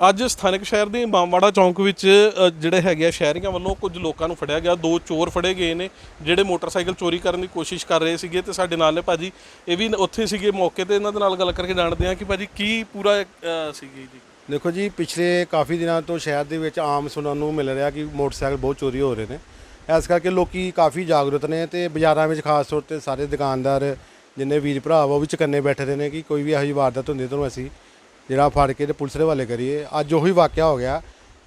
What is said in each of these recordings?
ਅੱਜ ਸਥਾਨਕ ਸ਼ਹਿਰ ਦੇ ਮਾਮਵਾੜਾ ਚੌਂਕ ਵਿੱਚ ਅ, ਜਿਹੜੇ ਹੈਗੇ ਆ ਸ਼ਹਿਰੀਆਂ ਵੱਲੋਂ ਕੁਝ ਲੋਕਾਂ ਨੂੰ ਫੜਿਆ ਗਿਆ। ਦੋ ਚੋਰ ਫੜੇ ਗਏ ਨੇ ਜਿਹੜੇ ਮੋਟਰਸਾਈਕਲ ਚੋਰੀ ਕਰਨ ਦੀ ਕੋਸ਼ਿਸ਼ ਕਰ ਰਹੇ ਸੀਗੇ ਤੇ ਸਾਡੇ ਨਾਲ ਨੇ ਭਾਜੀ ਇਹ ਵੀ ਉੱਥੇ ਸੀਗੇ ਮੌਕੇ ਤੇ। ਇਹਨਾਂ ਦੇ ਨਾਲ ਗੱਲ ਕਰਕੇ ਜਾਣਦੇ ਆ ਕਿ ਭਾਜੀ ਕੀ ਪੂਰਾ ਅ, ਸੀਗੀ ਜੀ। ਦੇਖੋ ਜੀ ਪਿਛਲੇ ਕਾਫੀ ਦਿਨਾਂ ਤੋਂ ਸ਼ਹਿਰ ਦੇ ਵਿੱਚ ਆਮ ਸੁਣਨ ਨੂੰ ਮਿਲ ਰਿਹਾ ਕਿ ਮੋਟਰਸਾਈਕਲ ਬਹੁਤ ਚੋਰੀ ਹੋ ਰਹੇ ਨੇ। ਇਸ ਕਰਕੇ ਲੋਕੀ ਕਾਫੀ ਜਾਗਰੂਕ ਨੇ ਤੇ ਬਾਜ਼ਾਰਾਂ ਵਿੱਚ ਖਾਸ ਤੌਰ ਤੇ ਸਾਰੇ ਦੁਕਾਨਦਾਰ ਜਿੰਨੇ ਵੀਰ ਭਰਾ ਵਾ ਉਹ ਵੀ ਚੁਕੰਨੇ ਬੈਠੇ ਦੇ ਨੇ ਕਿ ਕੋਈ ਵੀ ਇਹੋ ਜਿਹੀ ਵਾਰਦਾਤ ਹੁੰਦੀ ਤਾਂ ਉਹਨੂੰ ਅਸੀਂ ਜਿਹੜਾ ਫੜ ਕੇ ਤੇ ਪੁਲਿਸ ਦੇ ਹਵਾਲੇ ਕਰੀਏ ਅੱਜ ਉਹੀ ਵਾਕਿਆ ਹੋ ਗਿਆ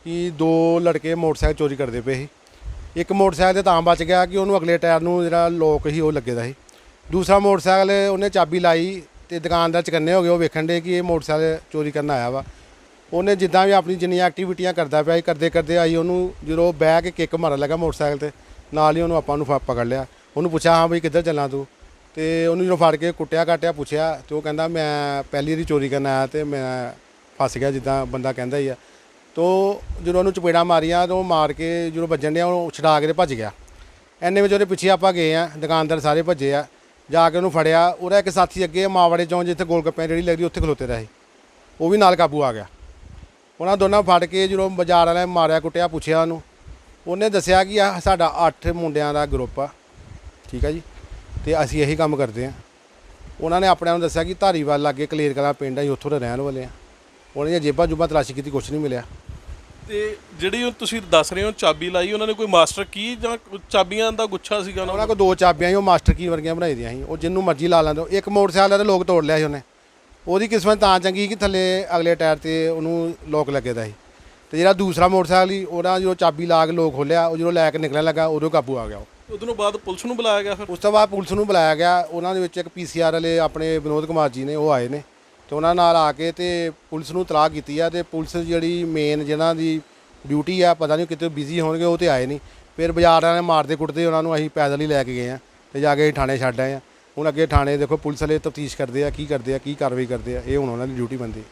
ਕਿ ਦੋ ਲੜਕੇ ਮੋਟਰਸਾਈਕਲ ਚੋਰੀ ਕਰਦੇ ਪਏ ਸੀ। ਇੱਕ ਮੋਟਰਸਾਈਕਲ ਤੇ ਤਾਂ ਬਚ ਗਿਆ ਕਿ ਉਹਨੂੰ ਅਗਲੇ ਟਾਇਰ ਨੂੰ ਜਿਹੜਾ ਲੋਕ ਸੀ ਉਹ ਲੱਗੇ ਦਾ ਸੀ। ਦੂਸਰਾ ਮੋਟਰਸਾਈਕਲ ਉਹਨੇ ਚਾਬੀ ਲਾਈ ਤੇ ਦੁਕਾਨਦਾਰ ਚਕੰਨੇ ਹੋ ਗਏ। ਉਹ ਵੇਖਣ ਦੇ ਕਿ ਇਹ ਮੋਟਰਸਾਈਕਲ ਚੋਰੀ ਕਰਨ ਆਇਆ ਵਾ। ਉਹਨੇ ਜਿੱਦਾਂ ਵੀ ਆਪਣੀ ਜਿੰਨੀਆਂ ਐਕਟੀਵਿਟੀਆਂ ਕਰਦਾ ਪਿਆ ਸੀ, ਕਰਦੇ ਕਰਦੇ ਆਈ ਉਹਨੂੰ ਜਦੋਂ ਬਹਿ ਕੇ ਕਿੱਕ ਮਾਰਨ ਲੱਗਾ ਮੋਟਰਸਾਈਕਲ ਤੇ, ਨਾਲ ਹੀ ਉਹਨੂੰ ਆਪਾਂ ਨੂੰ ਫ- ਪਕੜ ਲਿਆ। ਉਹਨੂੰ ਪੁੱਛਿਆ, ਹਾਂ ਬਈ ਕਿੱਧਰ ਚੱਲਾਂ ਤੂੰ? ਤੇ ਉਹਨੂੰ ਜਦੋਂ ਫੜ ਕੇ ਕੁੱਟਿਆ, ਕਾਟਿਆ, ਪੁੱਛਿਆ ਤੇ ਉਹ ਕਹਿੰਦਾ, ਮੈਂ ਪਹਿਲੀ ਵਾਰੀ ਚੋਰੀ ਕਰਨ ਆਇਆ ਤੇ ਮੈਂ ਫਸ ਗਿਆ ਜਿੱਦਾਂ ਬੰਦਾ ਕਹਿੰਦਾ ਹੀ ਆ। ਤੋ ਜਦੋਂ ਉਹਨੂੰ ਚਪੇੜਾ ਮਾਰੀਆਂ ਤੇ ਉਹ ਮਾਰ ਕੇ ਜਦੋਂ ਵੱਜਣ ਡਿਆ, ਉਹ ਛਡਾ ਕੇ ਤੇ ਭੱਜ ਗਿਆ। ਐਨੇ ਵਿੱਚ ਉਹਦੇ ਪਿੱਛੇ ਆਪਾਂ ਗਏ ਆ, ਦੁਕਾਨਦਾਰ ਸਾਰੇ ਭੱਜੇ ਆ। ਜਾ ਕੇ ਉਹਨੂੰ ਫੜਿਆ, ਉਹਦਾ ਇੱਕ ਸਾਥੀ ਅੱਗੇ ਮਾਵਾੜੇ ਚੌਂਕ ਜਿੱਥੇ ਗੋਲਗੱਪਿਆਂ ਜਿਹੜੀ ਲੱਗਦੀ ਉੱਥੇ ਖਲੋਤੇ ਰਹੇ। ਉਹ ਵੀ ਨਾਲ ਕਾਬੂ ਆ ਗਿਆ। ਉਹਨਾਂ ਦੋਨਾਂ ਫੜ ਕੇ ਜਦੋਂ ਬਾਜ਼ਾਰ ਵਾਲਿਆਂ ਮਾਰਿਆ, ਕੁੱਟਿਆ, ਪੁੱਛਿਆ ਉਹਨੂੰ, ਉਹਨੇ ਦੱਸਿਆ ਕਿ ਆ ਸਾਡਾ 8 ਮੁੰਡਿਆਂ ਦਾ ਗਰੁੱਪ ਆ। ਠੀਕ ਆ ਜੀ? ਤੇ ਅਸੀਂ ਇਹੀ ਕੰਮ ਕਰਦੇ ਆ ਉਹਨਾਂ ਨੇ ਆਪਣੇ ਆਪ ਨੂੰ ਦੱਸਿਆ ਕਿ ਧਾਰੀਵਾਲ ਲਾਗੇ ਕਲੇਰ ਕਲਾ ਪਿੰਡ ਆ ਜੀ ਉੱਥੋਂ ਦੇ ਰਹਿਣ ਵਾਲੇ ਆ ਉਹਨਾਂ ਦੀਆਂ ਜੇਬਾਂ ਜੁਬਾਂ ਤਲਾਸ਼ੀ ਕੀਤੀ ਕੁਛ ਨਹੀਂ ਮਿਲਿਆ। ਤੇ ਜਿਹੜੀ ਉਹ ਤੁਸੀਂ ਦੱਸ ਰਹੇ ਹੋ ਚਾਬੀ ਲਾਈ ਉਹਨਾਂ ਨੇ ਕੋਈ ਮਾਸਟਰ ਕੀ ਜਾਂ ਚਾਬੀਆਂ ਦਾ ਗੁੱਛਾ ਸੀਗਾ ਉਹਨਾਂ ਉਹਨਾਂ ਕੋਲ ਦੋ ਚਾਬੀਆਂ ਸੀ ਉਹ ਮਾਸਟਰ ਕੀ ਵਰਗੀਆਂ ਬਣਾਈ ਦੀਆਂ ਸੀ। ਉਹ ਜਿੰਨੂੰ ਮਰਜ਼ੀ ਲਾ ਲੈਂਦੇ ਇੱਕ ਮੋਟਰਸਾਈਕਲ ਦਾ ਲੋਕ ਤੋੜ ਲਿਆ ਸੀ ਉਹਨੇ। ਉਹਦੀ ਕਿਸਮਤ ਤਾਂ ਚੰਗੀ ਕਿ ਥੱਲੇ ਅਗਲੇ ਟਾਇਰ ਤੇ ਉਹਨੂੰ ਲੋਕ ਲੱਗੇ ਦਾ ਸੀ। ਤੇ ਜਿਹੜਾ ਦੂਸਰਾ ਮੋਟਰਸਾਈਕਲ ਸੀ ਉਹਦਾ ਜਦੋਂ ਚਾਬੀ ਲਾ ਕੇ ਲੋਕ ਖੋਲਿਆ ਉਹ ਜਦੋਂ ਲੈ ਕੇ ਨਿਕਲਣ ਲੱਗਾ ਉਦੋਂ ਕਾਬੂ ਆ ਗਿਆ ਉਹ। ਉਦੋਂ ਬਾਅਦ ਪੁਲਿਸ ਨੂੰ ਬੁਲਾਇਆ ਗਿਆ ਫਿਰ? ਉਸ ਤੋਂ ਬਾਅਦ ਪੁਲਿਸ ਨੂੰ ਬੁਲਾਇਆ ਗਿਆ। ਉਹਨਾਂ ਦੇ ਵਿੱਚ ਇੱਕ ਪੀਸੀਆਰ ਵਾਲੇ ਆਪਣੇ ਵਿਨੋਦ ਕੁਮਾਰ ਜੀ ਨੇ, ਉਹ ਆਏ ਨੇ। ਤੇ ਉਹਨਾਂ ਨਾਲ ਆ ਕੇ ਤੇ ਪੁਲਿਸ ਨੂੰ ਤਲਾਕ ਕੀਤੀ ਆ ਤੇ ਪੁਲਿਸ ਜਿਹੜੀ ਮੇਨ ਜਿਹਨਾਂ ਦੀ ਡਿਊਟੀ ਆ, ਪਤਾ ਨਹੀਂ ਕਿਤੇ ਬਿਜ਼ੀ ਹੋਣਗੇ, ਉਹ ਤੇ ਆਏ ਨਹੀਂ। ਫਿਰ ਬਾਜ਼ਾਰ ਵਾਲਿਆਂ ਨੇ ਮਾਰਦੇ ਕੁੱਟਦੇ ਉਹਨਾਂ ਨੂੰ ਅਸੀਂ ਪੈਦਲ ਹੀ ਲੈ ਕੇ ਗਏ ਆ ਤੇ ਜਾ ਕੇ ਅਸੀਂ ਥਾਣੇ ਛੱਡ ਆਏ ਆ। ਹੁਣ ਅੱਗੇ ਥਾਣੇ ਦੇਖੋ ਪੁਲਿਸ ਵਾਲੇ ਤਫਤੀਸ਼ ਕਰਦੇ ਆ, ਕੀ ਕਰਦੇ ਆ, ਕੀ ਕਾਰਵਾਈ ਕਰਦੇ ਆ, ਇਹ ਹੁਣ ਉਹਨਾਂ ਦੀ ਡਿਊਟੀ ਬਣਦੀ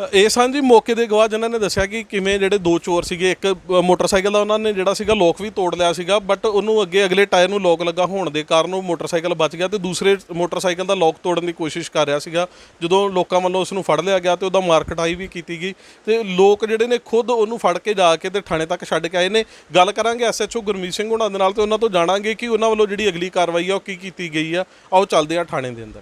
ਇਹ ਸਾਂ ਜੀ ਮੌਕੇ ਦੇ ਗਵਾਹ ਜਿਨ੍ਹਾਂ ਨੇ ਦੱਸਿਆ ਕਿ ਕਿਵੇਂ ਜਿਹੜੇ ਦੋ ਚੋਰ ਸੀਗੇ, ਇੱਕ ਮੋਟਰਸਾਈਕਲ ਦਾ ਉਹਨਾਂ ਨੇ ਜਿਹੜਾ ਸੀਗਾ ਲੋਕ ਵੀ ਤੋੜ ਲਿਆ ਸੀਗਾ ਬਟ ਉਹਨੂੰ ਅੱਗੇ ਅਗਲੇ ਟਾਇਰ ਨੂੰ ਲੋਕ ਲੱਗਾ ਹੋਣ ਦੇ ਕਾਰਨ ਉਹ ਮੋਟਰਸਾਈਕਲ ਬਚ ਗਿਆ ਤੇ ਦੂਸਰੇ ਮੋਟਰਸਾਈਕਲ ਦਾ ਲੋਕ ਤੋੜਨ ਦੀ ਕੋਸ਼ਿਸ਼ ਕਰ ਰਿਹਾ ਸੀਗਾ। ਜਦੋਂ ਲੋਕਾਂ ਵੱਲੋਂ ਉਸ ਨੂੰ ਫੜ ਲਿਆ ਗਿਆ ਤੇ ਉਹਦਾ ਮਾਰਕਟਾਈ ਵੀ ਕੀਤੀ ਗਈ ਤੇ ਲੋਕ ਜਿਹੜੇ ਨੇ ਖੁਦ ਉਹਨੂੰ ਫੜ ਕੇ ਜਾ ਕੇ ਤੇ ਥਾਣੇ ਤੱਕ ਛੱਡ ਕੇ ਆਏ ਨੇ। ਗੱਲ ਕਰਾਂਗੇ ਐਸਐਚਓ ਗੁਰਮੀਤ ਸਿੰਘ ਉਹਨਾਂ ਦੇ ਨਾਲ ਤੇ ਉਹਨਾਂ ਤੋਂ ਜਾਣਾਂਗੇ ਕਿ ਉਹਨਾਂ ਵੱਲੋਂ ਜਿਹੜੀ ਅਗਲੀ ਕਾਰਵਾਈ ਆ ਉਹ ਕੀ ਕੀਤੀ ਗਈ ਆ। ਆਓ ਚੱਲਦੇ ਆ ਥਾਣੇ ਦੇ ਅੰਦਰ।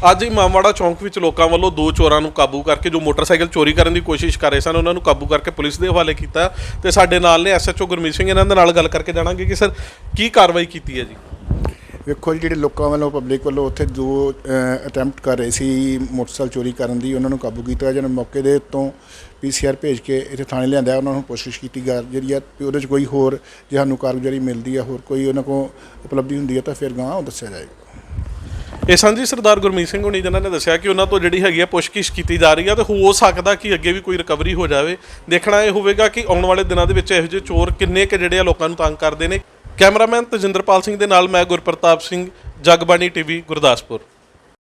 ਅੱਜ ਹੀ ਮਾਮਵਾੜਾ ਚੌਂਕ ਵਿੱਚ ਲੋਕਾਂ ਵੱਲੋਂ ਦੋ ਚੋਰਾਂ ਨੂੰ ਕਾਬੂ ਕਰਕੇ ਜੋ ਮੋਟਰਸਾਈਕਲ ਚੋਰੀ ਕਰਨ ਦੀ ਕੋਸ਼ਿਸ਼ ਕਰ ਰਹੇ ਸਨ, ਉਹਨਾਂ ਨੂੰ ਕਾਬੂ ਕਰਕੇ ਪੁਲਿਸ ਦੇ ਹਵਾਲੇ ਕੀਤਾ ਤੇ ਸਾਡੇ ਨਾਲ ਨੇ ਐਸਐਚਓ ਗੁਰਮੀਤ ਸਿੰਘ, ਇਹਨਾਂ ਦੇ ਨਾਲ ਗੱਲ ਕਰਕੇ ਜਾਣਾਂਗੇ ਕਿ ਸਰ ਕੀ ਕਾਰਵਾਈ ਕੀਤੀ ਹੈ ਜੀ? ਵੇਖੋ ਜੀ, ਜਿਹੜੇ ਲੋਕਾਂ ਵੱਲੋਂ ਪਬਲਿਕ ਵੱਲੋਂ ਉੱਥੇ ਜੋ ਅਟੈਂਪਟ ਕਰ ਰਹੇ ਸੀ ਮੋਟਰਸਾਈਕਲ ਚੋਰੀ ਕਰਨ ਦੀ, ਉਹਨਾਂ ਨੂੰ ਕਾਬੂ ਕੀਤਾ ਜਿਹਨਾਂ ਮੌਕੇ ਦੇ ਉੱਤੋਂ ਪੀਸੀਆਰ ਭੇਜ ਕੇ ਇੱਥੇ ਥਾਣੇ ਲਿਆਂਦਾ ਉਹਨਾਂ ਨੂੰ ਕੋਸ਼ਿਸ਼ ਕੀਤੀ ਜਾ ਜਿਹੜੀ ਆ, ਵੀ ਉਹਦੇ 'ਚ ਕੋਈ ਹੋਰ ਜੇ ਸਾਨੂੰ ਕਾਰਗੁਜ਼ਾਰੀ ਮਿਲਦੀ ਆ, ਹੋਰ ਕੋਈ ਉਹਨਾਂ ਕੋਲ ਉਪਲਬਧੀ ਹੁੰਦੀ ਹੈ ਤਾਂ ਫਿਰ ਗਾਂ ਉਹ ਦੱਸਿਆ ਜਾਏਗਾ। ਇਹ ਸਾਂਝੀ ਸਰਦਾਰ ਗੁਰਮੀਤ ਸਿੰਘ ਹੁਣੀ ਜਿਨ੍ਹਾਂ ਨੇ ਦੱਸਿਆ ਕਿ ਉਹਨਾਂ ਤੋਂ ਜਿਹੜੀ ਹੈਗੀ ਆ ਪੁੱਛਗਿੱਛ ਕੀਤੀ ਜਾ ਰਹੀ ਆ ਤੇ ਹੋ ਸਕਦਾ ਕਿ ਅੱਗੇ ਵੀ ਕੋਈ ਰਿਕਵਰੀ ਹੋ ਜਾਵੇ। ਦੇਖਣਾ ਇਹ ਹੋਵੇਗਾ ਕਿ ਆਉਣ ਵਾਲੇ ਦਿਨਾਂ ਦੇ ਵਿੱਚ ਇਹੋ ਜਿਹੇ ਚੋਰ ਕਿੰਨੇ ਕੁ ਜਿਹੜੇ ਆ ਲੋਕਾਂ ਨੂੰ ਤੰਗ ਕਰਦੇ ਨੇ। ਕੈਮਰਾਮੈਨ ਤਜਿੰਦਰਪਾਲ ਸਿੰਘ ਦੇ ਨਾਲ ਮੈਂ ਗੁਰਪ੍ਰਤਾਪ ਸਿੰਘ, ਜਗਬਾਣੀ ਟੀਵੀ, ਗੁਰਦਾਸਪੁਰ।